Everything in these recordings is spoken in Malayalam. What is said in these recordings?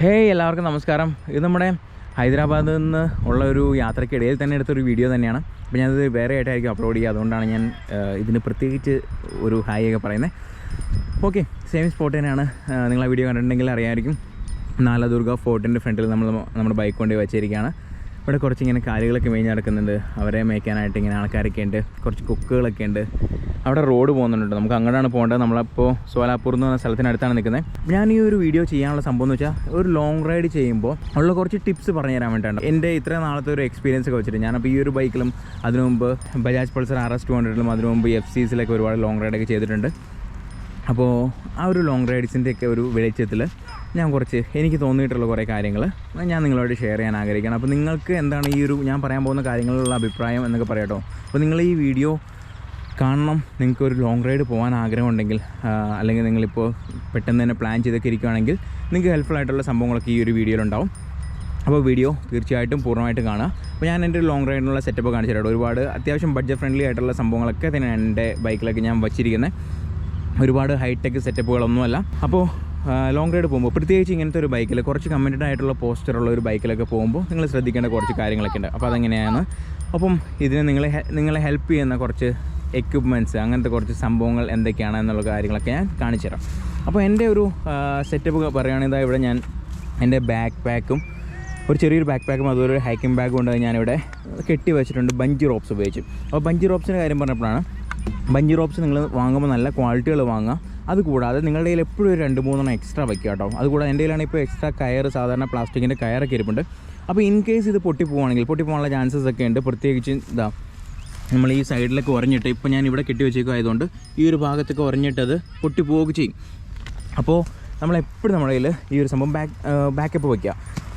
ഹേയ് എല്ലാവർക്കും നമസ്കാരം. ഇത് നമ്മുടെ ഹൈദരാബാദിൽ നിന്ന് ഉള്ള ഒരു യാത്രയ്ക്കിടയിൽ തന്നെ എടുത്തൊരു വീഡിയോ തന്നെയാണ്. അപ്പോൾ ഞാനത് വേറെ ആയിട്ടായിരിക്കും അപ്ലോഡ് ചെയ്യുക. അതുകൊണ്ടാണ് ഞാൻ ഇതിന് പ്രത്യേകിച്ച് ഒരു ഹായ് ഒക്കെ പറയുന്നത്. ഓക്കെ സെയിം സ്പോട്ട് തന്നെയാണ്. നിങ്ങൾ ആ വീഡിയോ കണ്ടിട്ടുണ്ടെങ്കിൽ അറിയാമായിരിക്കും. നാലദുർഗ ഫോർട്ടിന്റെ ഫ്രണ്ടിൽ നമ്മൾ നമ്മുടെ ബൈക്ക് കൊണ്ട് വെച്ചിരിക്കുകയാണ്. ഇവിടെ കുറച്ച് ഇങ്ങനെ കാലുകളൊക്കെ മേഞ്ഞ് നടക്കുന്നുണ്ട്. അവരെ മേയ്ക്കാനായിട്ട് ഇങ്ങനെ ആൾക്കാരൊക്കെ ഉണ്ട്. കുറച്ച് കുക്കുകളൊക്കെ ഉണ്ട്. അവിടെ റോഡ് പോകുന്നുണ്ട്. നമുക്ക് അങ്ങോട്ടാണ് പോകേണ്ടത്. നമ്മളപ്പോൾ സോലാപൂർ എന്ന് പറഞ്ഞ സ്ഥലത്തിനടുത്താണ് നിൽക്കുന്നത്. ഞാൻ ഈ ഒരു വീഡിയോ ചെയ്യാനുള്ള സംഭവം എന്ന് വെച്ചാൽ ഒരു ലോങ് റൈഡ് ചെയ്യുമ്പോൾ ഉള്ള കുറച്ച് ടിപ്സ് പറഞ്ഞു തരാൻ വേണ്ടിയിട്ടാണ്. എന്റെ ഇത്ര നാളത്തെ ഒരു എക്സ്പീരിയൻസ് ഒക്കെ വെച്ചിട്ട് ഞാനപ്പോൾ ഈ ഒരു ബൈക്കിലും അതിനു മുമ്പ് Bajaj Pulsar R S two ഹൺഡ്രഡിലും അതിനു മുമ്പ് എഫ് സീസിലൊക്കെ ഒരുപാട് ലോങ് റൈഡൊക്കെ ചെയ്തിട്ടുണ്ട്. അപ്പോൾ ആ ഒരു ലോങ് റൈഡ്സിന്റെയൊക്കെ ഒരു വെളിച്ചത്തിൽ ഞാൻ കുറച്ച് എനിക്ക് തോന്നിയിട്ടുള്ള കുറേ കാര്യങ്ങൾ ഞാൻ നിങ്ങളോട് ഷെയർ ചെയ്യാൻ ആഗ്രഹിക്കുകയാണ്. അപ്പോൾ നിങ്ങൾക്ക് എന്താണ് ഈ ഒരു ഞാൻ പറയാൻ പോകുന്ന കാര്യങ്ങളിലുള്ള അഭിപ്രായം എന്നൊക്കെ പറയാട്ടോ. അപ്പോൾ നിങ്ങൾ ഈ വീഡിയോ കാണണം. നിങ്ങൾക്ക് ഒരു ലോങ് റൈഡ് പോകാൻ ആഗ്രഹമുണ്ടെങ്കിൽ അല്ലെങ്കിൽ നിങ്ങളിപ്പോൾ പെട്ടെന്ന് തന്നെ പ്ലാൻ ചെയ്തൊക്കെ ഇരിക്കുകയാണെങ്കിൽ നിങ്ങൾക്ക് ഹെൽപ്ഫുൾ ആയിട്ടുള്ള സംഭവങ്ങളൊക്കെ ഈ ഒരു വീഡിയോയിലുണ്ടാവും അപ്പോൾ വീഡിയോ തീർച്ചയായിട്ടും പൂർണമായിട്ട് കാണുക. അപ്പോൾ ഞാൻ എന്റെ ലോങ് റൈഡിനുള്ള സെറ്റപ്പ് കാണിച്ചു ഒരുപാട് അത്യാവശ്യം ബഡ്ജറ്റ് ഫ്രണ്ട്ലി ആയിട്ടുള്ള സംഭവങ്ങളൊക്കെ തന്നെ എന്റെ ബൈക്കിലൊക്കെ ഞാൻ വച്ചിരിക്കുന്നത് ഒരുപാട് ഹൈടെക് സെറ്റപ്പുകളൊന്നുമല്ല അപ്പോൾ ലോങ് റൈഡ് പോകുമ്പോൾ പ്രത്യേകിച്ച് ഇങ്ങനത്തെ ഒരു ബൈക്കിൽ കുറച്ച് കമ്മിറ്റഡ് ആയിട്ടുള്ള പോസ്റ്ററുള്ള ഒരു ബൈക്കിലൊക്കെ പോകുമ്പോൾ നിങ്ങൾ ശ്രദ്ധിക്കേണ്ട കുറച്ച് കാര്യങ്ങളൊക്കെ ഉണ്ട്. അപ്പോൾ അതെങ്ങനെയാണ്? അപ്പം ഇതിന് നിങ്ങളെ നിങ്ങളെ ഹെൽപ്പ് ചെയ്യുന്ന കുറച്ച് എക്യുപ്മെന്റ്സ് അങ്ങനത്തെ കുറച്ച് സംഭവങ്ങൾ എന്തൊക്കെയാണ് എന്നുള്ള കാര്യങ്ങളൊക്കെ ഞാൻ കാണിച്ചു തരാം അപ്പോൾ എന്റെ ഒരു സെറ്റപ്പ് പറയുകയാണെങ്കിൽ ഇവിടെ ഞാൻ എന്റെ ബാക്ക് പാക്കും ഒരു ചെറിയൊരു ബാക്ക് പാക്കും അതുപോലെ ഒരു ഹൈക്കിംഗ് ബാഗും കൊണ്ട് ഞാനിവിടെ കെട്ടി വെച്ചിട്ടുണ്ട്. ബഞ്ചി റോപ്സ് ഉപയോഗിച്ച്. അപ്പോൾ ബഞ്ചി റോപ്സിന്റെ കാര്യം പറഞ്ഞപ്പോഴാണ് ബഞ്ചി റോപ്സ് നിങ്ങൾ വാങ്ങുമ്പോൾ നല്ല ക്വാളിറ്റികൾ വാങ്ങുക. അതുകൂടാതെ നിങ്ങളുടെ കയ്യിൽ എപ്പോഴും ഒരു രണ്ട് മൂന്നെണ്ണം എക്സ്ട്രാ വയ്ക്കുക കേട്ടോ. അതുകൂടാതെ എന്റെ കയ്യിലാണ് ഇപ്പോൾ എക്സ്ട്രാ കയർ സാധാരണ പ്ലാസ്റ്റിക്കിന്റെ കയറൊക്കെ ഇരിപ്പുണ്ട്. അപ്പോൾ ഇൻ കേസ് ഇത് പൊട്ടിപ്പോവാണെങ്കിൽ പൊട്ടിപ്പോകാനുള്ള ചാൻസസ് ഒക്കെ ഉണ്ട്. പ്രത്യേകിച്ച് ഇതാ നമ്മൾ ഈ സൈഡിലേക്ക് ഉറഞ്ഞിട്ട് ഇപ്പോൾ ഞാൻ ഇവിടെ കെട്ടി വെച്ചേക്കും ആയതുകൊണ്ട് ഈ ഒരു ഭാഗത്തൊക്കെ ഉറഞ്ഞിട്ടത് പൊട്ടിപ്പോവുക ചെയ്യും. അപ്പോൾ നമ്മളെപ്പോഴും നമ്മുടെ കയ്യിൽ ഈ ഒരു സംഭവം ബാക്ക് ബാക്കപ്പ് വയ്ക്കുക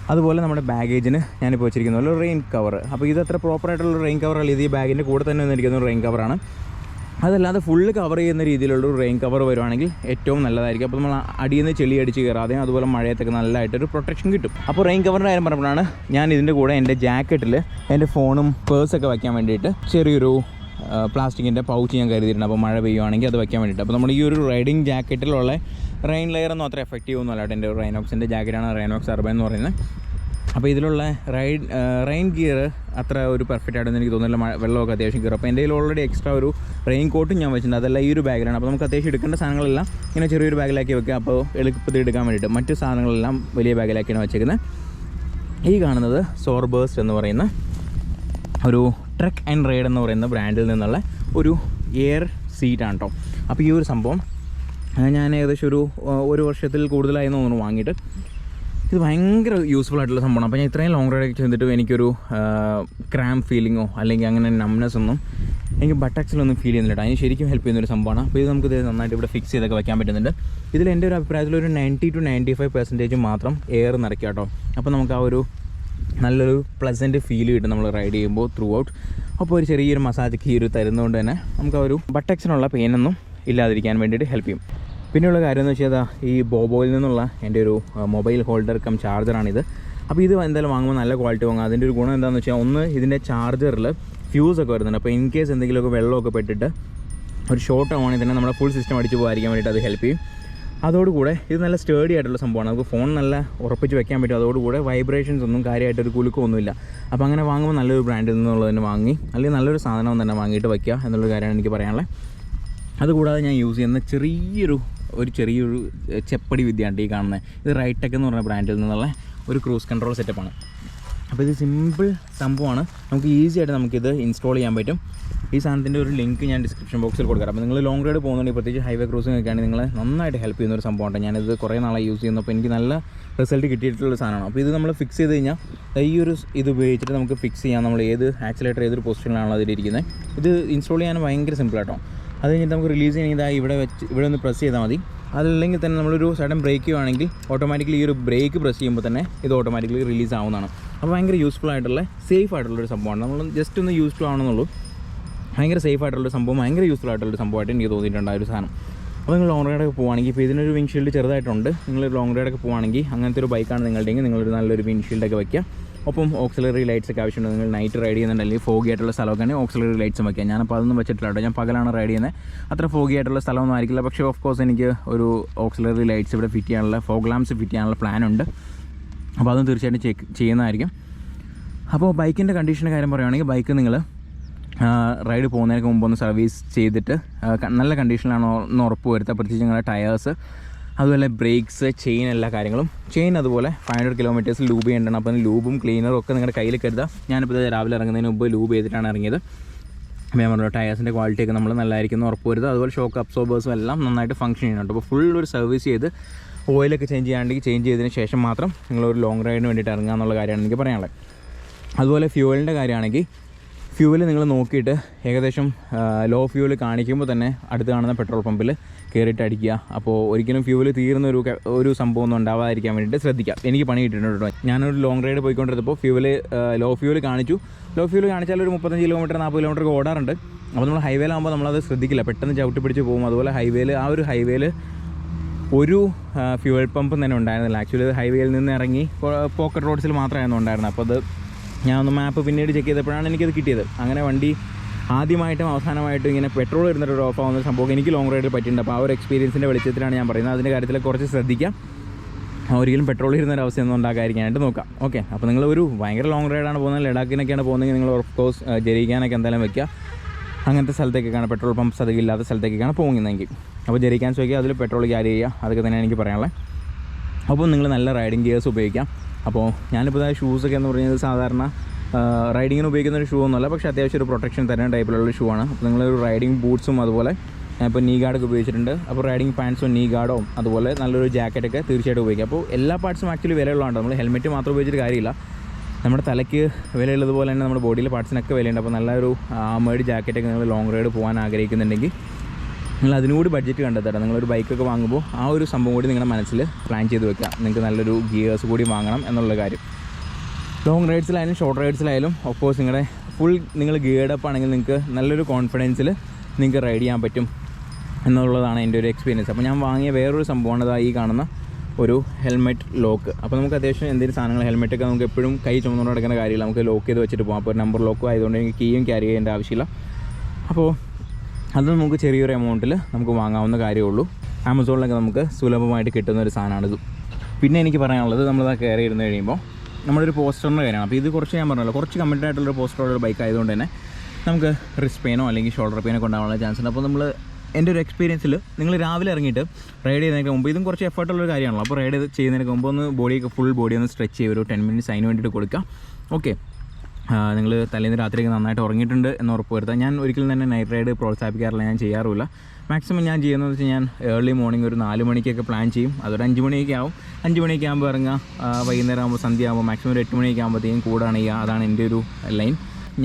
അതുപോലെ നമ്മുടെ ബാഗേജിന് ഞാനിപ്പോൾ വെച്ചിരിക്കുന്ന പോലെ റെയിൻ കവർ അപ്പോൾ ഇത് അത്ര പ്രോപ്പറായിട്ടുള്ള റെയിൻ കവറല്ല ഇത് ഈ ബാഗിന്റെ കൂടെ തന്നെ വന്നിരിക്കുന്ന ഒരു റെയിൻ കവറാണ് അതല്ലാതെ ഫുള്ള് കവർ ചെയ്യുന്ന രീതിയിലുള്ള ഒരു റെയിൻ കവർ വരുവാണെങ്കിൽ ഏറ്റവും നല്ലതായിരിക്കും. അപ്പോൾ നമ്മൾ അടിയിൽ നിന്ന് ചെളി അടിച്ച് കയറാതെയും അതുപോലെ മഴയത്തൊക്കെ നല്ലതായിട്ടൊരു പ്രൊട്ടക്ഷൻ കിട്ടും. അപ്പോൾ റെയിൻ കവറിന്റെ കാര്യം പറഞ്ഞപ്പോഴാണ് ഞാൻ ഇതിന്റെ കൂടെ എന്റെ ജാക്കറ്റിൽ എന്റെ ഫോണും പേഴ്സൊക്കെ വയ്ക്കാൻ വേണ്ടിയിട്ട് ചെറിയൊരു പ്ലാസ്റ്റിക്കിന്റെ പൗച്ച് ഞാൻ കരുതിയിട്ടുണ്ട്. അപ്പോൾ മഴ പെയ്യുവാണെങ്കിൽ അത് വയ്ക്കാൻ വേണ്ടിയിട്ട്. അപ്പോൾ നമ്മൾ ഈ ഒരു റൈഡിങ് ജാക്കറ്റിലുള്ള റെയിൻ ലെയർ ഒന്നും അത്ര എഫക്റ്റീവ് ഒന്നും അല്ല കേട്ടോ. എന്റെ റൈനോക്സിന്റെ ജാക്കറ്റാണ് റൈനോക്സ് അർബൻ എന്ന് പറയുന്നത്. അപ്പോൾ ഇതിലുള്ള റൈഡ് റെയിൻ ഗിയർ അത്ര ഒരു പെർഫെക്റ്റ് ആയിട്ടൊന്നും എനിക്ക് തോന്നുന്നില്ല. വെള്ളമൊക്കെ അത്യാവശ്യം കയറും. അപ്പോൾ എന്റെ കയ്യിൽ ഓൾറെഡി എക്സ്ട്രാ ഒരു റെയിൻ കോട്ടും ഞാൻ വെച്ചിട്ടുണ്ട്. അതെല്ലാം ഈ ഒരു ബാഗിലാണ്. അപ്പോൾ നമുക്ക് അത്യാവശ്യം എടുക്കേണ്ട സാധനങ്ങളെല്ലാം ഇങ്ങനെ ചെറിയൊരു ബാഗിലാക്കി വെക്കുക. അപ്പോൾ എളുപ്പത്തിൽ എടുക്കാൻ വേണ്ടിയിട്ട് മറ്റു സാധനങ്ങളെല്ലാം വലിയ ബാഗിലാക്കിയാണ് വെച്ചേക്കുന്നത് ഈ കാണുന്നത് സോർബേഴ്സ് എന്ന് പറയുന്ന ഒരു ട്രക്ക് ആൻഡ് റൈഡ് എന്ന് പറയുന്ന ബ്രാൻഡിൽ നിന്നുള്ള ഒരു എയർ സീറ്റാണ് കേട്ടോ അപ്പോൾ ഈ ഒരു സംഭവം ഞാൻ ഏകദേശം ഒരു ഒരു വർഷത്തിൽ കൂടുതലായി തോന്നുന്നു വാങ്ങിയിട്ട്. ഇത് ഭയങ്കര യൂസ്ഫുൾ ആയിട്ടുള്ള സംഭവമാണ്. അപ്പോൾ ഞാൻ ഇത്രയും ലോങ് റൈഡ് ചെയ്തിട്ട് എനിക്കൊരു ക്രാം ഫീലിങ്ങോ അല്ലെങ്കിൽ അങ്ങനെ നംനെസ് ഒന്നും എനിക്ക് ബട്ടക്സിലൊന്നും ഫീൽ ചെയ്യുന്നില്ല അതിന് ശരിക്കും ഹെൽപ്പ് ചെയ്യുന്ന ഒരു സംഭവമാണ്. അപ്പോൾ ഇത് നമുക്ക് ഇത് നന്നായിട്ട് ഇവിടെ ഫിക്സ് ചെയ്തൊക്കെ വെക്കാൻ പറ്റുന്നുണ്ട്. ഇതിൽ എന്റെ ഒരു അഭിപ്രായത്തിൽ ഒരു ninety two ninety five percentage മാത്രം എയർ നിറയ്ക്കുക കേട്ടോ. അപ്പോൾ നമുക്ക് ആ ഒരു നല്ലൊരു പ്ലസന്റ് ഫീൽ കിട്ടും നമ്മൾ റൈഡ് ചെയ്യുമ്പോൾ ത്രൂ ഔട്ട് അപ്പോൾ ഒരു ചെറിയൊരു മസാജ് ഈ ഒരു തരുന്നതുകൊണ്ട് തന്നെ നമുക്ക് ആ ഒരു ബട്ടക്സിനുള്ള പെയിനൊന്നും ഇല്ലാതിരിക്കാൻ വേണ്ടിയിട്ട് ഹെൽപ്പ് ചെയ്യും. പിന്നെയുള്ള കാര്യം എന്ന് വെച്ചാൽ ഈ ബോബോയിൽ നിന്നുള്ള എന്റെ ഒരു മൊബൈൽ ഹോൾഡർ കം ചാർജറാണിത് അപ്പോൾ ഇത് എന്തായാലും വാങ്ങുമ്പോൾ നല്ല ക്വാളിറ്റി വാങ്ങാം. അതിന്റെ ഒരു ഗുണം എന്താണെന്ന് വെച്ചാൽ ഒന്ന് ഇതിന്റെ ചാർജറിൽ ഫ്യൂസ് ഒക്കെ വരുന്നുണ്ട്. അപ്പോൾ ഇൻ കേസ് എന്തെങ്കിലുമൊക്കെ വെള്ളമൊക്കെ പെട്ടിട്ട് ഒരു ഷോർട്ട് ആവുകയാണെങ്കിൽ തന്നെ നമ്മുടെ ഫുൾ സിസ്റ്റം അടിച്ച് പോകാതിരിക്കാൻ വേണ്ടിയിട്ട് അത് ഹെൽപ്പ് ചെയ്യും. അതോടുകൂടെ ഇത് നല്ല സ്റ്റേഡി ആയിട്ടുള്ള സംഭവമാണ്. നമുക്ക് ഫോൺ നല്ല ഉറപ്പിച്ച് വെക്കാൻ പറ്റും. അതോടുകൂടെ വൈബ്രേഷൻസ് ഒന്നും കാര്യമായിട്ട് ഒരു കുലുക്കമൊന്നുമില്ല. അപ്പോൾ അങ്ങനെ വാങ്ങുമ്പോൾ നല്ലൊരു ബ്രാൻഡിൽ നിന്നുള്ളത് തന്നെ വാങ്ങി അല്ലെങ്കിൽ നല്ലൊരു സാധനം തന്നെ വാങ്ങിയിട്ട് വയ്ക്കുക എന്നുള്ളൊരു കാര്യമാണ് എനിക്ക് പറയാനുള്ളത്. അതുകൂടാതെ ഞാൻ യൂസ് ചെയ്യുന്ന ചെറിയൊരു ഒരു ചെറിയൊരു ചെപ്പടി വിദ്യയാണ് ഈ കാണുന്നത്. ഇത് റൈടെക് എന്ന് പറഞ്ഞ ബ്രാൻഡിൽ നിന്നുള്ള ഒരു ക്രൂസ് കൺട്രോൾ സെറ്റപ്പാണ് അപ്പോൾ ഇത് സിമ്പിൾ സംഭവമാണ്. നമുക്ക് ഈസി ആയിട്ട് നമുക്കിത് ഇൻസ്റ്റാൾ ചെയ്യാൻ പറ്റും. ഈ സാധനത്തിന്റെ ഒരു ലിങ്ക് ഞാൻ ഡിസ്ക്രിപ്ഷൻ ബോക്സിൽ കൊടുക്കാം. അപ്പോൾ നിങ്ങൾ ലോങ് റൈഡ് പോകുന്നുണ്ടെങ്കിൽ പ്രത്യേകിച്ച് ഹൈവേ ക്രോസിംഗ് ഒക്കെയാണ് നിങ്ങളെ നന്നായിട്ട് ഹെൽപ്പ് ചെയ്യുന്ന ഒരു സംഭവമാണ് ഞാനിത് കുറേ നാളായി യൂസ് ചെയ്യുന്നു. അപ്പോൾ എനിക്ക് നല്ല റിസൾട്ട് കിട്ടിയിട്ടുള്ള സാധനമാണ്. അപ്പോൾ ഇത് നമ്മൾ ഫിക്സ് ചെയ്ത് കഴിഞ്ഞാൽ ഈ ഒരു ഇത് ഉപയോഗിച്ചിട്ട് നമുക്ക് ഫിക്സ് ചെയ്യാം. നമ്മൾ ഏത് ആക്സിലേറ്റർ ഏതൊരു പൊസിഷനിലാണോ അതിലിരിക്കുന്നത്. ഇത് ഇൻസ്റ്റാൾ ചെയ്യാൻ ഭയങ്കര സിമ്പിൾ ആട്ടോ. അത് കഴിഞ്ഞിട്ട് നമുക്ക് റിലീസ് ചെയ്യുന്നത് ഇവിടെ വെച്ച് ഇവിടെ ഒന്ന് പ്രസ് ചെയ്താൽ മതി. അതല്ലെങ്കിൽ തന്നെ നമ്മളൊരു സഡൻ ബ്രേക്ക് ചെയ്യുവാണെങ്കിൽ ഓട്ടോമാറ്റിക്കലി ഈ ഒരു ബ്രേക്ക് പ്രസ് ചെയ്യുമ്പോൾ തന്നെ ഇത് ഓട്ടോമാറ്റിക്കലി റിലീസ് ആവുന്നതാണ്. അപ്പോൾ ഭയങ്കര യൂസ്ഫുൾ ആയിട്ടുള്ള സേഫ് ആയിട്ടുള്ള ആയിട്ടുള്ളൊരു സംഭവമാണ്. നമ്മൾ ജസ്റ്റ് ഒന്ന് യൂസ്ഫുൾ ആണെന്നുള്ളൂ. ഭയങ്കര സേഫ് ആയിട്ടുള്ള ഒരു സംഭവം ഭയങ്കര യൂസ്ഫുൾ ആയിട്ടുള്ള ഒരു സംഭവമായിട്ട് എനിക്ക് തോന്നിയിട്ടുണ്ട് ആ ഒരു സാധനം. അപ്പോൾ നിങ്ങൾ ലോങ് റൈഡൊക്കെ പോകുകയാണെങ്കിൽ ഇപ്പോൾ ഇതിനൊരു വിൻഷീൽഡ് ചെറുതായിട്ടുണ്ട്. നിങ്ങൾ ലോങ് റൈഡൊക്കെ പോകുകയാണെങ്കിൽ അങ്ങനത്തെ ഒരു ബൈക്കാണ് നിങ്ങളുടെയെങ്കിൽ നിങ്ങളൊരു നല്ലൊരു വിൻഷീൽഡൊക്കെ വയ്ക്കുക ഒപ്പം ഓക്സിലറി ലൈറ്റ്സ് ഒക്കെ ആവശ്യമുണ്ട്. നിങ്ങൾ നൈറ്റ് റൈഡ് ചെയ്യുന്നുണ്ടെങ്കിൽ ഫോഗി ആയിട്ടുള്ള സ്ഥലമൊക്കെ ആണെങ്കിൽ ഓക്സിലറി ലൈറ്റ്സും വയ്ക്കുക ഞാനപ്പോൾ അതൊന്നും വെച്ചിട്ടില്ല ഞാൻ പകലാണ് റൈഡ് ചെയ്യുന്നത്. അത്ര ഫോഗി ആയിട്ടുള്ള സ്ഥലമൊന്നും ആയിരിക്കില്ല. പക്ഷേ ഓഫ് കോഴ്സ് എനിക്ക് ഒരു ഓക്സിലറി ലൈറ്റ്സ് ഇവിടെ ഫിറ്റ് ചെയ്യാനുള്ള ഫോഗ് ലാംസ് ഫിറ്റ് ചെയ്യാനുള്ള പ്ലാൻ ഉണ്ട്. അപ്പോൾ അതും തീർച്ചയായിട്ടും ചെക്ക് ചെയ്യുന്നതായിരിക്കും. അപ്പോൾ ബൈക്കിന്റെ കണ്ടീഷന്റെ കാര്യം പറയുകയാണെങ്കിൽ ബൈക്ക് നിങ്ങൾ റൈഡ് പോകുന്നതിന് മുമ്പ് ഒന്ന് സർവീസ് ചെയ്തിട്ട് നല്ല കണ്ടീഷനിലാണോ എന്ന് ഉറപ്പ് വരുത്തുക പ്രത്യേകിച്ച് നിങ്ങളുടെ ടയേഴ്സ് അതുപോലെ ബ്രേക്സ് ചെയിൻ എല്ലാ കാര്യങ്ങളും. ചെയിൻ അതുപോലെ ഫൈവ് ഹൺഡ്രഡ് കിലോമീറ്റേഴ്സ് ലൂബ് ചെയ്യേണ്ടതാണ്. അപ്പോൾ ലൂബും ക്ലീനറും ഒക്കെ നിങ്ങളുടെ കയ്യിൽ കരുതുക ഞാനിപ്പോൾ രാവിലെ ഇറങ്ങുന്നതിന് മുമ്പ് ലൂബ് ചെയ്തിട്ടാണ് ഇറങ്ങിയത്. മെമ്മറി ടയേഴ്സിന്റെ ക്വാളിറ്റി ഒക്കെ നമ്മൾ നല്ലതായിരിക്കും എന്ന് ഉറപ്പ് വരുത്തുക അതുപോലെ ഷോക്ക് അബ്സോർബേഴ്സും എല്ലാം നന്നായിട്ട് ഫംഗ്ഷൻ ചെയ്യുന്നുണ്ട് അപ്പോൾ ഫുൾ ഒരു സർവീസ് ചെയ്ത് ഓയിലൊക്കെ ചേഞ്ച് ചെയ്യാണ്ടെങ്കിൽ ചേഞ്ച് ചെയ്തതിന് ശേഷം മാത്രം നിങ്ങളൊരു ലോങ് റൈഡിന് വേണ്ടിയിട്ട് ഇറങ്ങുക എന്നുള്ള കാര്യമാണ് എനിക്ക് പറയാനുള്ളത്. അതുപോലെ ഫ്യൂവലിന്റെ കാര്യമാണെങ്കിൽ ഫ്യൂവൽ നിങ്ങൾ നോക്കിയിട്ട് ഏകദേശം ലോ ഫ്യൂവൽ കാണിക്കുമ്പോൾ തന്നെ അടുത്ത് കാണുന്ന പെട്രോൾ പമ്പിൽ കയറിയിട്ട് അടിക്കുക. അപ്പോൾ ഒരിക്കലും ഫ്യൂവൽ തീർന്ന ഒരു ഒരു സംഭവം ഒന്നും ഉണ്ടാവാതിരിക്കാൻ വേണ്ടിയിട്ട് ശ്രദ്ധിക്കാം എനിക്ക് പണി കിട്ടിയിട്ടുണ്ട് കേട്ടോ. ഞാനൊരു ലോങ് റൈഡ് പോയിക്കൊണ്ടിരുന്നപ്പോൾ ഫ്യൂവൽ ലോ ഫ്യൂവൽ കാണിച്ചു. ലോ ഫ്യൂവൽ കാണിച്ചാൽ ഒരു മുപ്പത്തഞ്ച് കിലോമീറ്റർ നാൽപ്പത് കിലോമീറ്റർ ഓടാറുണ്ട്. അപ്പോൾ നമ്മൾ ഹൈവേയിലാകുമ്പോൾ നമ്മളത് ശ്രദ്ധിക്കില്ല. പെട്ടെന്ന് ചവിട്ടി പിടിച്ച് പോകും. അതുപോലെ ഹൈവേയിൽ ആ ഒരു ഹൈവേയിൽ ഒരു ഫ്യൂവൽ പമ്പും തന്നെ ഉണ്ടായിരുന്നില്ല. ആക്ച്വലി ഹൈവേയിൽ നിന്ന് ഇറങ്ങി പോക്കറ്റ് റോഡ്സിൽ മാത്രമായിരുന്നു ഉണ്ടായിരുന്നത്. അപ്പോൾ അത് ഞാൻ ഒന്ന് മാപ്പ് പിന്നീട് ചെക്ക് ചെയ്തപ്പോഴാണ് എനിക്കത് കിട്ടിയത്. അങ്ങനെ വണ്ടി ആദ്യമായിട്ടും അവസാനമായിട്ടും ഇങ്ങനെ പെട്രോൾ ഇരുന്നിട്ട് ഒരു ഓഫ് ആവുന്ന സംഭവം എനിക്ക് ലോങ് റൈഡിൽ പറ്റിയിട്ടുണ്ട്. അപ്പോൾ ആ ഒരു എക്സ്പീരിയൻസിന്റെ വെളിച്ചത്തിലാണ് ഞാൻ പറയുന്നത്. അതിന്റെ കാര്യത്തിൽ കുറച്ച് ശ്രദ്ധിക്കാം. ഒരിക്കലും പെട്രോൾ ഇരുന്ന ഒരു അവസ്ഥയൊന്നും ഉണ്ടാക്കാതിരിക്കാനായിട്ട് നോക്കാം. ഓക്കെ അപ്പോൾ നിങ്ങൾ ഒരു ഭയങ്കര ലോങ് റൈഡാണ് പോകുന്നത്. ലഡാക്കിനൊക്കെയാണ് പോകുന്നതെങ്കിൽ നിങ്ങൾ ഓഫ് കോഴ്സ് ജരിക്കാനൊക്കെ എന്തായാലും വെക്കുക. അങ്ങനത്തെ സ്ഥലത്തേക്കൊക്കെയാണ് പെട്രോൾ പമ്പ്സ് അധികം ഇല്ലാത്ത സ്ഥലത്തേക്കൊക്കെയാണ് പോകുന്നതെങ്കിൽ. അപ്പോൾ ജരിക്കാൻ ചോദിക്കുക അതിൽ പെട്രോൾ ക്യാരി ചെയ്യുക. അതൊക്കെ തന്നെയാണ് എനിക്ക് പറയാനുള്ളത്. അപ്പോൾ നിങ്ങൾ നല്ല റൈഡിങ് ഗിയേഴ്സ് ഉപയോഗിക്കാം. അപ്പോൾ ഞാനിപ്പോൾ ഷൂസൊക്കെ എന്ന് പറയുന്നത് സാധാരണ റൈഡിങ്ങിന് ഉപയോഗിക്കുന്ന ഒരു ഷൂ ഒന്നുമല്ല പക്ഷേ അത്യാവശ്യം ഒരു പ്രൊട്ടക്ഷൻ തരുന്ന ടൈപ്പിലുള്ള ഷൂ ആണ്. അപ്പോൾ നിങ്ങളൊരു റൈഡിങ് ബൂട്ട്സും അതുപോലെ ഇപ്പോൾ നീ ഗാർഡൊക്കെ ഉപയോഗിച്ചിട്ടുണ്ട്. അപ്പോൾ റൈഡിങ് പാൻസും നീ ഗാർഡോ അതുപോലെ നല്ലൊരു ജാക്കറ്റൊക്കെ തീർച്ചയായിട്ടും ഉപയോഗിക്കാം. അപ്പോൾ എല്ലാ പാർട്സും ആക്ച്വലി വിലയുള്ളതാണ് നമ്മൾ ഹെൽമെറ്റ് മാത്രം ഉപയോഗിച്ചിട്ട് കാര്യമില്ല. നമ്മുടെ തലയ്ക്ക് വിലയുള്ളതുപോലെ തന്നെ നമ്മുടെ ബോഡിയിലെ പാർട്സിനൊക്കെ വിലയുണ്ട്. അപ്പോൾ നല്ലൊരു ആമേഡ് ജാക്കറ്റൊക്കെ നിങ്ങൾ ലോങ് റൈഡ് പോകാൻ ആഗ്രഹിക്കുന്നുണ്ടെങ്കിൽ നിങ്ങൾ അതിനുകൂടി ബഡ്ജറ്റ് കണ്ടെത്തരാം നിങ്ങളൊരു ബൈക്കൊക്കെ വാങ്ങുമ്പോൾ ആ ഒരു സംഭവം കൂടി നിങ്ങളുടെ മനസ്സിൽ പ്ലാൻ ചെയ്ത് വെക്കുക. നിങ്ങൾക്ക് നല്ലൊരു ഗിയേഴ്സ് കൂടി വാങ്ങണം എന്നുള്ള കാര്യം. ലോങ് റൈഡ്സിലായാലും ഷോർട്ട് റൈഡ്സിലായാലും ഓഫ്കോഴ്സ് നിങ്ങളുടെ ഫുൾ നിങ്ങൾ ഗിയർഡപ്പ് ആണെങ്കിൽ നിങ്ങൾക്ക് നല്ലൊരു കോൺഫിഡൻസിൽ നിങ്ങൾക്ക് റൈഡ് ചെയ്യാൻ പറ്റും എന്നുള്ളതാണ് എന്റെ ഒരു എക്സ്പീരിയൻസ് അപ്പോൾ ഞാൻ വാങ്ങിയ വേറൊരു സംഭവമാണ് ഇതാ ഈ കാണുന്ന ഒരു ഹെൽമെറ്റ് ലോക്ക് അപ്പോൾ നമുക്ക് അത്യാവശ്യം എന്തെങ്കിലും സാധനങ്ങൾ ഹെൽമെറ്റൊക്കെ നമുക്ക് എപ്പോഴും കൈ ചുമന്നുകൊണ്ട് നടക്കുന്ന കാര്യമില്ല. നമുക്ക് ലോക്ക് ചെയ്ത് വെച്ചിട്ട് പോകാം അപ്പോൾ നമ്പർ ലോക്കും ആയതുകൊണ്ട് എനിക്ക് കീയും ക്യാരി ചെയ്യേണ്ട ആവശ്യമില്ല. അപ്പോൾ അത് നമുക്ക് ചെറിയൊരു എമൗണ്ടിൽ നമുക്ക് വാങ്ങാവുന്ന കാര്യമുള്ളൂ ആമസോണിലൊക്കെ നമുക്ക് സുലഭമായിട്ട് കിട്ടുന്ന ഒരു സാധനമാണിത് പിന്നെ എനിക്ക് പറയാനുള്ളത് നമ്മളിതാ കയറി ഇരുന്ന് കഴിയുമ്പോൾ നമ്മളൊരു പോസ്റ്ററിന്റെ കാര്യമാണ്. അപ്പോൾ ഇത് കുറച്ച് ഞാൻ പറഞ്ഞല്ലോ കുറച്ച് കമ്മിറ്റഡ് ആയിട്ടുള്ള ഒരു ബൈക്ക് ആയതുകൊണ്ട് തന്നെ നമുക്ക് റിസ്റ്റ് പെയിനോ അല്ലെങ്കിൽ ഷോൾഡർ പെയിനോ കൊണ്ടാവാനുള്ള ചാൻസ് ഉണ്ട്. അപ്പോൾ നമ്മൾ എന്റെ ഒരു എക്സ്പീരിയൻസിൽ നിങ്ങൾ രാവിലെ ഇറങ്ങിയിട്ട് റൈഡ് ചെയ്യുന്നതിന് മുമ്പ് ഇതും കുറച്ച് എഫർട്ടുള്ള ഒരു കാര്യമാണല്ലോ. അപ്പോൾ റൈഡ് ചെയ്യുന്നതിന് മുമ്പ് ഒന്ന് ബോഡിയൊക്കെ ഫുൾ ബോഡി ഒന്ന് സ്ട്രെച്ച് ചെയ്യുക ഒരു ടെൻ മിനിറ്റ്സ് അതിന് വേണ്ടിയിട്ട് കൊടുക്കുക. ഓക്കെ നിങ്ങൾ തലേന്ന് രാത്രിയൊക്കെ നന്നായിട്ട് ഉറങ്ങിയിട്ടുണ്ട് എന്ന് ഉറപ്പ് വരുത്താം. ഞാൻ ഒരിക്കലും തന്നെ നൈറ്റ് റൈഡ് പ്രോത്സാഹിപ്പിക്കാറില്ല ഞാൻ ചെയ്യാറുമില്ല. മാക്സിമം ഞാൻ ചെയ്യുന്നത് വെച്ചാൽ ഞാൻ ഏർലി മോർണിംഗ് ഒരു നാല് മണിക്കൊക്കെ പ്ലാൻ ചെയ്യും. അതൊരു അഞ്ച് മണിയൊക്കെ ആവും. അഞ്ച് മണിയൊക്കെ ആകുമ്പോൾ ഇറങ്ങുക. വൈകുന്നേരം ആകുമ്പോൾ സന്ധ്യ ആകുമ്പോൾ മാക്സിമം ഒരു എട്ട് മണിയൊക്കെ ആകുമ്പോഴത്തേക്കും കൂടാണ് ചെയ്യുക. അതാണ് എന്റെ ഒരു ലൈൻ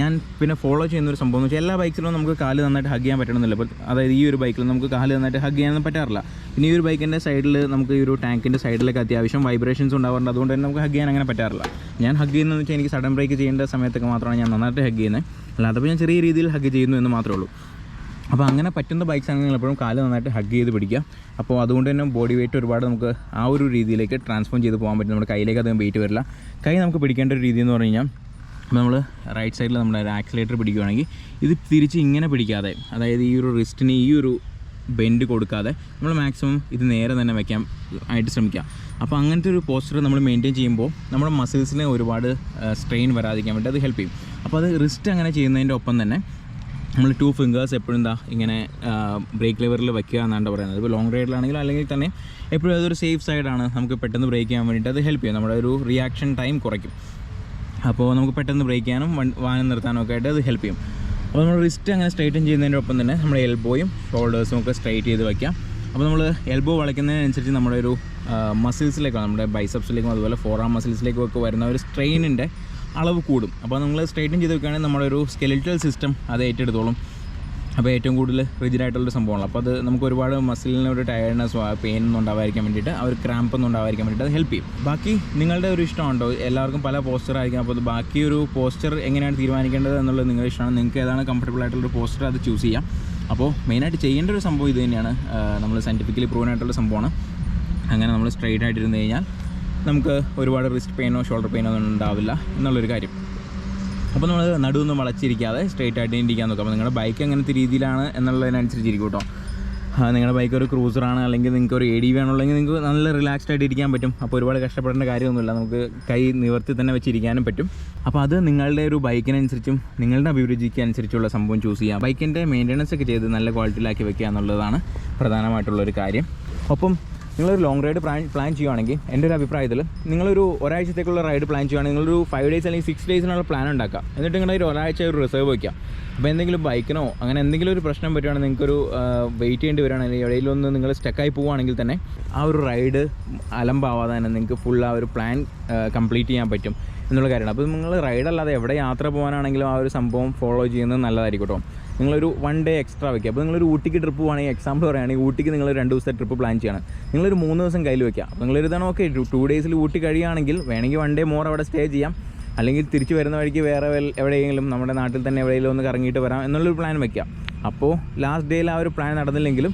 ഞാൻ പിന്നെ ഫോളോ ചെയ്യുന്ന ഒരു സംഭവം എന്ന് വെച്ചാൽ എല്ലാ ബൈക്കിലും നമുക്ക് കാൽ നന്നായിട്ട് ഹഗ് ചെയ്യാൻ പറ്റണമെന്നില്ല ഇപ്പോൾ അതായത് ഈ ഒരു ബൈക്കിൽ നമുക്ക് കാൽ നന്നായിട്ട് ഹഗ് ചെയ്യാനൊന്നും പറ്റാറില്ല. പിന്നെ ഈ ഒരു ബൈക്കിന്റെ സൈഡിൽ നമുക്ക് ഈ ഒരു ടാങ്കിന്റെ സൈഡിലൊക്കെ അത്യാവശ്യം വൈബ്രേഷൻസ് ഉണ്ടാവാറുണ്ട്. അതുകൊണ്ട് തന്നെ നമുക്ക് ഹഗ് ചെയ്യാൻ അങ്ങനെ പറ്റാറില്ല. ഞാൻ ഹഗ് ചെയ്യുന്നതെന്ന് വെച്ചാൽ എനിക്ക് സഡൻ ബ്രേക്ക് ചെയ്യേണ്ട സമയത്തൊക്കെ മാത്രമാണ് ഞാൻ നന്നായിട്ട് ഹഗ് ചെയ്യുന്നത് അല്ലാതെ ഞാൻ ചെറിയ രീതിയിൽ ഹഗ് ചെയ്യുന്നു എന്ന് മാത്രമേ ഉള്ളൂ. അപ്പോൾ അങ്ങനെ പറ്റുന്ന ബൈക്സ് ആണെങ്കിൽ എപ്പോഴും കാൽ നന്നായിട്ട് ഹഗ് ചെയ്ത് പിടിക്കുക. അപ്പോൾ അതുകൊണ്ട് തന്നെ ബോഡി വെയിറ്റ് ഒരുപാട് നമുക്ക് ആ ഒരു രീതിയിലേക്ക് ട്രാൻസ്ഫോം ചെയ്ത് പോകാൻ പറ്റും. നമ്മുടെ കയ്യിലേക്ക് അധികം വെയിറ്റ് വരില്ല. കൈ നമുക്ക് പിടിക്കേണ്ട ഒരു രീതി എന്ന് പറഞ്ഞു കഴിഞ്ഞാൽ അപ്പോൾ നമ്മൾ റൈറ്റ് സൈഡിൽ നമ്മുടെ ആക്സിലേറ്റർ പിടിക്കുകയാണെങ്കിൽ ഇത് തിരിച്ച് ഇങ്ങനെ പിടിക്കാതെ അതായത് ഈ ഒരു റിസ്റ്റിന് ഈ ഒരു ബെൻഡ് കൊടുക്കാതെ നമ്മൾ മാക്സിമം ഇത് നേരെ തന്നെ വയ്ക്കാൻ ആയിട്ട് ശ്രമിക്കാം. അപ്പോൾ അങ്ങനത്തെ ഒരു പോസ്റ്റർ നമ്മൾ മെയിന്റെയിൻ ചെയ്യുമ്പോൾ നമ്മുടെ മസിൽസിനെ ഒരുപാട് സ്ട്രെയിൻ വരാതിരിക്കാൻ വേണ്ടി അത് ഹെൽപ്പ് ചെയ്യും. അപ്പോൾ അത് റിസ്റ്റ് അങ്ങനെ ചെയ്യുന്നതിന്റെ ഒപ്പം തന്നെ നമ്മൾ ടു ഫിംഗേഴ്സ് എപ്പോഴും എന്താ ഇങ്ങനെ ബ്രേക്ക് ലെവറിൽ വയ്ക്കുക എന്നാണ് പറയുന്നത്. ഇപ്പോൾ ലോങ് റൈഡിലാണെങ്കിലും അല്ലെങ്കിൽ തന്നെ എപ്പോഴും അതൊരു സേഫ് സൈഡാണ് നമുക്ക് പെട്ടെന്ന് ബ്രേക്ക് ചെയ്യാൻ വേണ്ടിയിട്ട് അത് ഹെൽപ്പ് ചെയ്യും. നമ്മുടെ ഒരു റിയാക്ഷൻ ടൈം കുറയ്ക്കും. അപ്പോൾ നമുക്ക് പെട്ടെന്ന് ബ്രേക്ക് ചെയ്യാനും വാഹനം നിർത്താനും ഒക്കെ ആയിട്ട് അത് ഹെൽപ്പ് ചെയ്യും. അപ്പോൾ നമ്മൾ റിസ്റ്റ് അങ്ങനെ സ്ട്രൈറ്റൻ ചെയ്യുന്നതിന്റെ ഒപ്പം തന്നെ നമ്മുടെ എൽബോയും ഷോൾഡേഴ്സും ഒക്കെ സ്ട്രൈറ്റ് ചെയ്ത് വയ്ക്കാം അപ്പോൾ നമ്മൾ എൽബോ വളയ്ക്കുന്നതിനനുസരിച്ച് നമ്മുടെ ഒരു മസിൽസിലേക്കും നമ്മുടെ ബൈസപ്സിലേക്കും അതുപോലെ ഫോറാം മസിൽസിലേക്കും ഒക്കെ വരുന്ന ഒരു സ്ട്രെയിനിന്റെ അളവ് കൂടും. അപ്പോൾ നമ്മൾ സ്ട്രൈറ്റൻ ചെയ്ത് വെക്കുകയാണെങ്കിൽ നമ്മുടെ ഒരു സ്കെലിറ്റൽ സിസ്റ്റം അത് ഏറ്റെടുത്തോളും. അപ്പോൾ ഏറ്റവും കൂടുതൽ റിജിഡായിട്ടുള്ളൊരു സംഭവമാണ് അപ്പോൾ അത് നമുക്ക് ഒരുപാട് മസിലിന് ഒരു ടയർഡ്നെസ് പെയിൻ ഒന്നും ഉണ്ടാവാതിരിക്കാൻ വേണ്ടിയിട്ട് ആ ഒരു ക്രാമ്പ് ഒന്നും ഉണ്ടാവാതിരിക്കാൻ വേണ്ടിയിട്ട് അത് ഹെൽപ്പ് ചെയ്യും. ബാക്കി നിങ്ങളുടെ ഒരു ഇഷ്ടമുണ്ടോ എല്ലാവർക്കും പല പോസ്റ്റർ ആയിരിക്കും. അപ്പോൾ ബാക്കി ഒരു പോസ്റ്റർ എങ്ങനെയാണ് തീരുമാനിക്കേണ്ടത് എന്നുള്ളത് നിങ്ങളുടെ ഇഷ്ടമാണ്. നിങ്ങൾക്ക് ഏതാണ് കംഫർട്ടബിൾ ആയിട്ടുള്ള പോസ്റ്റർ അത് ചൂസ് ചെയ്യാം. അപ്പോൾ മെയിനായിട്ട് ചെയ്യേണ്ട ഒരു സംഭവം ഇത് തന്നെയാണ്. നമ്മൾ സയന്റിഫിക്കലി പ്രൂവൻ ആയിട്ടുള്ള സംഭവമാണ്. അങ്ങനെ നമ്മൾ സ്ട്രെയിറ്റ് ആയിട്ടിരുന്ന് കഴിഞ്ഞാൽ നമുക്ക് ഒരുപാട് റിസ്റ്റ് പെയിനോ ഷോൾഡർ പെയിനോ ഒന്നും ഉണ്ടാവില്ല എന്നുള്ളൊരു കാര്യം. അപ്പോൾ നമ്മൾ നടുവൊന്നും വളച്ചിരിക്കാതെ സ്ട്രെയിറ്റ് ആയിട്ട് ഇരിക്കാൻ നോക്കാം. അപ്പോൾ നിങ്ങളുടെ ബൈക്ക് എങ്ങനത്തെ രീതിയിലാണ് എന്നുള്ളതിനനുസരിച്ചിരിക്കും കേട്ടോ. നിങ്ങളുടെ ബൈക്ക് ഒരു ക്രൂസറാണ് അല്ലെങ്കിൽ നിങ്ങൾക്ക് ഒരു എ ഡി വി നിങ്ങൾക്ക് നല്ല റിലാക്സ്ഡ് ആയിട്ട് ഇരിക്കാൻ പറ്റും. അപ്പോൾ ഒരുപാട് കഷ്ടപ്പെടേണ്ട കാര്യമൊന്നുമില്ല. നമുക്ക് കൈ നിവർത്തി തന്നെ വെച്ചിരിക്കാനും പറ്റും. അപ്പോൾ അത് നിങ്ങളുടെ ഒരു ബൈക്കിനനുസരിച്ചും നിങ്ങളുടെ അഭിരുചിക്ക് അനുസരിച്ചുള്ള സംഭവം ചൂസ് ചെയ്യാം. ബൈക്കിന്റെ മെയിന്റനൻസ് ഒക്കെ ചെയ്ത് നല്ല ക്വാളിറ്റിയിലാക്കി വെക്കുക എന്നുള്ളതാണ് പ്രധാനമായിട്ടുള്ളൊരു കാര്യം. ഒപ്പം നിങ്ങളൊരു ലോങ് റൈഡ് പ്ലാൻ പ്ലാൻ ചെയ്യുവാണെങ്കിൽ എന്റെ ഒരു അഭിപ്രായത്തിൽ നിങ്ങളൊരു ഒരാഴ്ചത്തേക്കുള്ള റൈഡ് പ്ലാൻ ചെയ്യുവാണെങ്കിൽ നിങ്ങളൊരു ഫൈവ് ഡേയ്സ് അല്ലെങ്കിൽ സിക്സ് ഡേയ്സിനുള്ള പ്ലാൻ ഉണ്ടാക്കുക. എന്നിട്ട് നിങ്ങളുടെ ഒരു ഒരാഴ്ച ഒരു റിസർവ് വയ്ക്കുക അപ്പോൾ എന്തെങ്കിലും ബൈക്കിനോ അങ്ങനെ എന്തെങ്കിലും ഒരു പ്രശ്നം പറ്റുവാണെങ്കിൽ നിങ്ങൾക്കൊരു വെയിറ്റ് ചെയ്യേണ്ടി വരികയാണെങ്കിൽ എവിടെയെങ്കിലും ഒന്ന് നിങ്ങൾ സ്റ്റക്കായി പോവുകയാണെങ്കിൽ തന്നെ ആ ഒരു റൈഡ് അലമ്പാവാതെ തന്നെ നിങ്ങൾക്ക് ഫുൾ ആ ഒരു പ്ലാൻ കംപ്ലീറ്റ് ചെയ്യാൻ പറ്റും എന്നുള്ള കാര്യമാണ്. അപ്പോൾ നിങ്ങൾ റൈഡ് അല്ലാതെ എവിടെ യാത്ര പോകാനാണെങ്കിലും ആ ഒരു സംഭവം ഫോളോ ചെയ്യുന്നത് നല്ലതായിരിക്കും കേട്ടോ. നിങ്ങളൊരു വൺ ഡേ എക്സ്ട്രാ വയ്ക്കുക അപ്പോൾ നിങ്ങളൊരു ഊട്ടിക്ക് ട്രിപ്പ് പോകുകയാണെങ്കിൽ എക്സാമ്പിൾ പറയുകയാണെങ്കിൽ ഊട്ടിക്ക് നിങ്ങൾ രണ്ട് ദിവസത്തെ ട്രിപ്പ് പ്ലാൻ ചെയ്യണം. നിങ്ങളൊരു മൂന്ന് ദിവസം കയ്യിൽ വയ്ക്കുക അപ്പോൾ നിങ്ങളൊരു തവണ ഓക്കെ ടു ഡേയ്സിൽ ഊട്ടി കഴിയുകയാണെങ്കിൽ വേണമെങ്കിൽ വൺ ഡേ മോർ അവിടെ സ്റ്റേ ചെയ്യാം. അല്ലെങ്കിൽ തിരിച്ചു വരുന്ന വഴിക്ക് വേറെ എവിടെയെങ്കിലും നമ്മുടെ നാട്ടിൽ തന്നെ എവിടെയെങ്കിലും ഒന്ന് കറങ്ങിയിട്ട് വരാം എന്നുള്ളൊരു പ്ലാൻ വയ്ക്കാം അപ്പോൾ ലാസ്റ്റ് ഡേയിൽ ആ ഒരു പ്ലാൻ നടന്നില്ലെങ്കിലും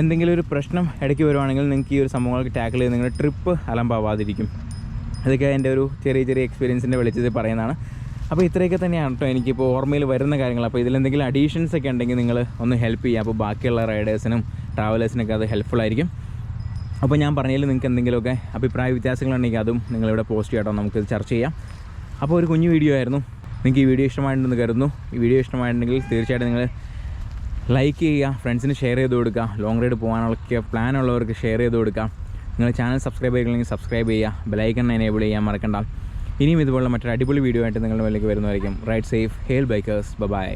എന്തെങ്കിലും ഒരു പ്രശ്നം ഇടയ്ക്ക് വരുവാണെങ്കിൽ നിങ്ങൾക്ക് ഈ ഒരു സംഭവങ്ങൾക്ക് ടാക്കിൾ ചെയ്ത് നിങ്ങളുടെ ട്രിപ്പ് അലമ്പാവാതിരിക്കും. അതൊക്കെ എന്റെ ഒരു ചെറിയ ചെറിയ എക്സ്പീരിയൻസിന്റെ വെളിച്ചത്തിൽ പറയുന്നതാണ്. അപ്പോൾ ഇത്രയൊക്കെ തന്നെയാണ് കേട്ടോ എനിക്കിപ്പോൾ ഓർമ്മയിൽ വരുന്ന കാര്യങ്ങൾ. അപ്പോൾ ഇതിലെന്തെങ്കിലും അഡീഷൻസ് ഒക്കെ ഉണ്ടെങ്കിൽ നിങ്ങൾ ഒന്ന് ഹെൽപ്പ് ചെയ്യുക. അപ്പോൾ ബാക്കിയുള്ള റൈഡേഴ്സിനും ട്രാവലേഴ്സിനൊക്കെ അത് ഹെൽപ്ഫുൾ ആയിരിക്കും. അപ്പോൾ ഞാൻ പറഞ്ഞതിൽ നിങ്ങൾക്ക് എന്തെങ്കിലുമൊക്കെ അഭിപ്രായ വ്യത്യാസങ്ങളുണ്ടെങ്കിൽ അതും നിങ്ങളിവിടെ പോസ്റ്റ് ചെയ്യട്ടോ നമുക്ക് ചർച്ച ചെയ്യാം. അപ്പോൾ ഒരു കുഞ്ഞു വീഡിയോ ആയിരുന്നു. നിങ്ങൾക്ക് ഈ വീഡിയോ ഇഷ്ടമായിട്ടുണ്ടെന്ന് കരുതുന്നു. ഈ വീഡിയോ ഇഷ്ടമായിട്ടുണ്ടെങ്കിൽ തീർച്ചയായിട്ടും നിങ്ങൾ ലൈക്ക് ചെയ്യുക ഫ്രണ്ട്സിന് ഷെയർ ചെയ്ത് കൊടുക്കുക ലോങ് റൈഡ് പോകാനുള്ള പ്ലാൻ ഉള്ളവർക്ക് ഷെയർ ചെയ്ത് കൊടുക്കുക. നിങ്ങൾ ചാനൽ സബ്സ്ക്രൈബ് ചെയ്തില്ലെങ്കിൽ സബ്സ്ക്രൈബ് ചെയ്യുക ബെലൈക്കൺ എനേബിൾ ചെയ്യാൻ മറക്കണ്ട. ഇനിയും ഇതുപോലുള്ള മറ്റൊരു അടിപൊളി വീഡിയോ ആയിട്ട് നിങ്ങളുടെ മുന്നിലേക്ക് വരുന്നതായിരിക്കും. Ride safe hail bikers bye